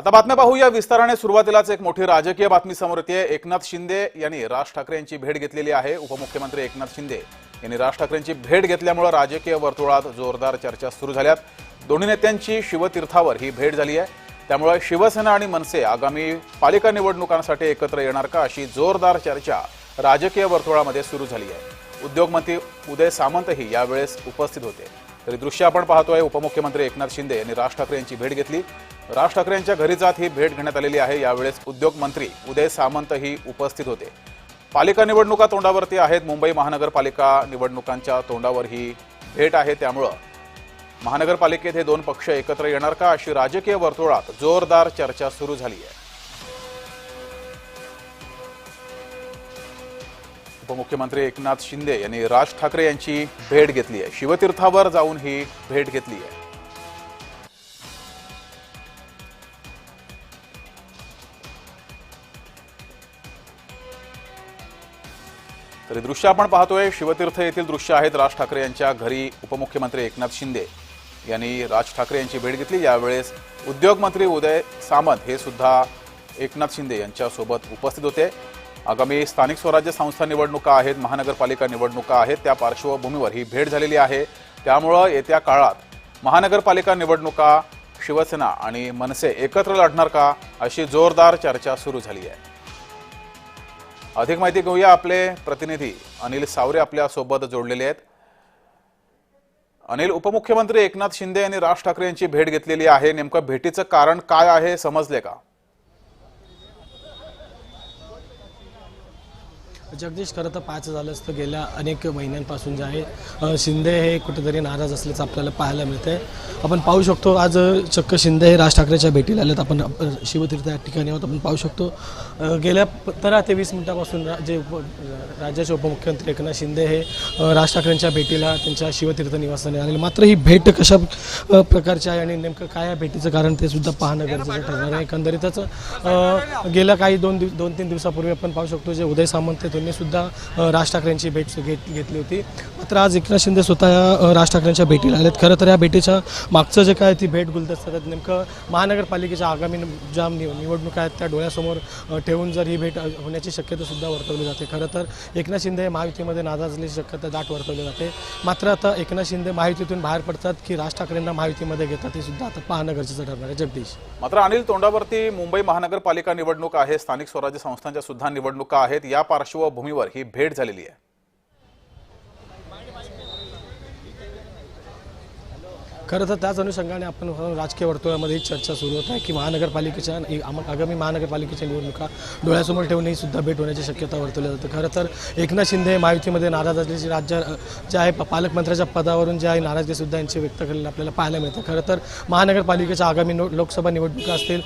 आता बातम्या पाहूया. विस्ताराने सुरुवातीलाच एक मोठी राजकीय बातमी समोर येते. एकनाथ शिंदे यांनी राज ठाकरे यांची भेट घेतलेली आहे. उपमुख्यमंत्री एकनाथ शिंदे यांनी राज ठाकरेंची भेट घेतल्यामुळे राजकीय वर्तुळात जोरदार चर्चा सुरू झाल्यात. दोन्ही नेत्यांची शिवतीर्थावर ही भेट झाली आहे. त्यामुळे शिवसेना आणि मनसे आगामी पालिका निवडणुकांसाठी एकत्र येणार का अशी जोरदार चर्चा राजकीय वर्तुळामध्ये सुरू झाली आहे. उद्योगमंत्री उदय सामंतही यावेळेस उपस्थित होते. तरी दृश्य आपण पाहतोय. उपमुख्यमंत्री एकनाथ शिंदे यांनी राज ठाकरे यांची भेट घेतली. राज ठाकरे यांच्या घरी जात ही भेट घेण्यात आलेली आहे. यावेळेस उद्योग मंत्री उदय सामंतही उपस्थित होते. पालिका निवडणुका तोंडावरती आहेत. मुंबई महानगरपालिका निवडणुकांच्या तोंडावर ही भेट आहे. त्यामुळं महानगरपालिकेत हे दोन पक्ष एकत्र येणार का अशी राजकीय वर्तुळात जोरदार चर्चा सुरू झाली आहे उपमुख्यमंत्री एकनाथ शिंदे यांनी राज ठाकरे यांची भेट घेतली आहे शिवतीर्थावर जाऊन ही भेट घेतली आहे तरी दृश्य आपण पाहतोय. शिवतीर्थ येथील दृश्य आहेत. राज ठाकरे यांच्या घरी उपमुख्यमंत्री एकनाथ शिंदे यांनी राज ठाकरे यांची भेट घेतली. यावेळेस उद्योगमंत्री उदय सामंत हे सुद्धा एकनाथ शिंदे यांच्यासोबत उपस्थित होते. आगामी स्थानिक स्वराज्य संस्था निवडणुका आहेत. महानगरपालिका निवडणुका आहेत. त्या पार्श्वभूमीवर ही भेट झालेली आहे. त्यामुळं येत्या काळात महानगरपालिका निवडणुका शिवसेना आणि मनसे एकत्र लढणार का अशी जोरदार चर्चा सुरू झाली आहे. अधिक माहिती घेऊया आपले प्रतिनिधी. अनिल सावरे आपल्यासोबत जोडलेले आहेत. अनिल उपमुख्यमंत्री एकनाथ शिंदे यांनी राज ठाकरे यांची भेट घेतलेली आहे. नेमकं भेटीचं कारण काय आहे समजले का? जगदीश खरं तर पाच झालं असतं गेल्या अनेक महिन्यांपासून जे आहे शिंदे हे कुठेतरी नाराज असल्याचं आपल्याला पाहायला मिळतंय. आपण पाहू शकतो आज चक्क शिंदे हे राज ठाकरेच्या भेटीला आलेत. आपण शिवतीर्थ या ठिकाणी आहोत आपण पाहू शकतो. गेल्या पंधरा ते वीस मिनिटापासून जे उप राज्याचे उपमुख्यमंत्री एकनाथ शिंदे हे राज ठाकरेंच्या भेटीला त्यांच्या शिवतीर्थ निवासाने आलेले. मात्र ही भेट कशा प्रकारची आहे आणि नेमकं काय या भेटीचं कारण ते सुद्धा पाहणं गरजेचं ठरणार आहे. एकंदरीतच गेल्या काही दोन दिव दोन तीन दिवसापूर्वी आपण पाहू शकतो जे उदय सामंत आहेत, त्यांनी सुद्धा राज ठाकरेंची भेट घेत घेतली होती. मात्र आज एकनाथ शिंदे स्वतः राज ठाकरेंच्या भेटीला आलेत. खरं तर या भेटीच्या मागचं जे काय ती भेट गुलदस्त्यात नेमकं महानगरपालिकेच्या आगामी ज्या निव निवडणुका आहेत त्या डोळ्यासमोर ठेवून जर ही भेट होण्याची शक्यतासुद्धा वर्तवली जाते. खरं तर एकनाथ शिंदे हे महायुतीमध्ये नाराज शक्यता दाट वर्तवली जाते. मात्र आता एकनाथ शिंदे महायुतीतून बाहेर पडतात की राज ठाकरेंना महायुतीमध्ये घेतात हे सुद्धा आता पाहणं गरजेचं ठरणार आहे. जगदीश. मात्र अनिल तोंडावरती मुंबई महानगरपालिका निवडणूक आहे स्थानिक स्वराज्य संस्थांच्या सुद्धा निवडणुका आहेत. या पार्श्वभूमीवर पार्श्वभूमीवर ही भेट झालेली आहे. खरं तर त्याच अनुषंगाने आपण राजकीय वर्तुळामध्ये ही चर्चा सुरू होत आहे की महानगरपालिकेच्या आगामी महानगरपालिकेच्या निवडणुका डोळ्यासमोर ठेवून ही सुद्धा भेट होण्याची शक्यता वर्तवली जाते. खरं तर एकनाथ शिंदे महायुतीमध्ये नाराज असल्याची राज्य जे आहे प- पालकमंत्र्याच्या पदावरून जे आहे नाराजगी सुद्धा यांची व्यक्त केलेली आपल्याला पाहायला मिळतं. खरं तर महानगरपालिकेच्या आगामी नो लोकसभा निवडणुका असतील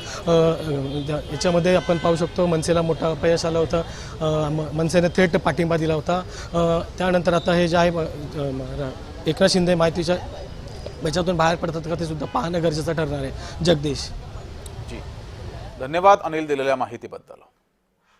ज्या- याच्यामध्ये आपण पाहू शकतो मनसेला मोठा अपयश आलं होतं म- मनसेने थेट पाठिंबा दिला होता. त्यानंतर आता हे जे आहे एकनाथ शिंदे माहितीच्या याच्यातून बाहेर पडतात का ते सुद्धा पाहणं गरजेचं ठरणार आहे. जगदीश. जी. धन्यवाद अनिल दिलेल्या माहितीबद्दल.